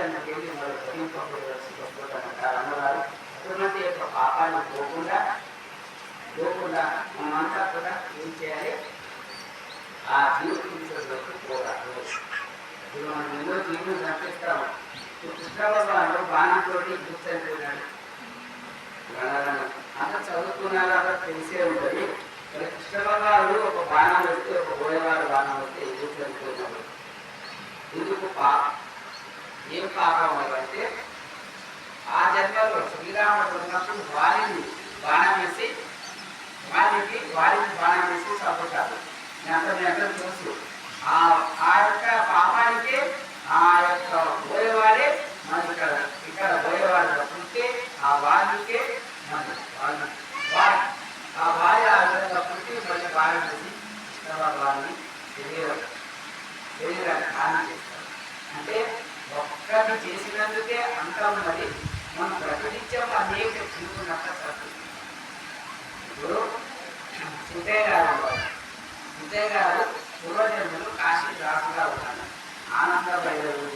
జన్మకి వెళ్ళి యొక్క పోకుండా పోకుండా మనమంతా కూడా ఏం చేయాలి ఆ జీవితంలోకి పోరాడు ఇప్పుడు మనం ఎన్నో జీవులు చంపిస్తాము ఇప్పుడు తెలిసే ఉంటుంది మరి కృష్ణ భగవానుడు ఒక బాణాలు ఏం కారణం అంటే ఆ జన్మలో శ్రీరాముడు ఉన్నప్పుడు వారిని బాణం వేసి వారికి వారిని బాణం వేసి చంపుతారు. అంత మీ అందరూ ఆ ఆ యొక్క పాపానికి ఆ యొక్క పోయేవారే మన ఇక్కడ ఇక్కడ పోయేవారు పుట్టే ఆ వారికి మన వాళ్ళు వారి ఆ వారి ఆ విధంగా పుట్టి మళ్ళీ వారిని వేసి వారిని శరీరం శరీరాన్ని హాని చేసినందుకే అంత మరి మనం ప్రకటించాము అనేక జీవునట్ట ఇప్పుడు ఉదయగారు ఉదయగారు పూర్వజన్మలు కాశీ రాసుగా ఉన్నారు ఆనంద భైరవుడిపై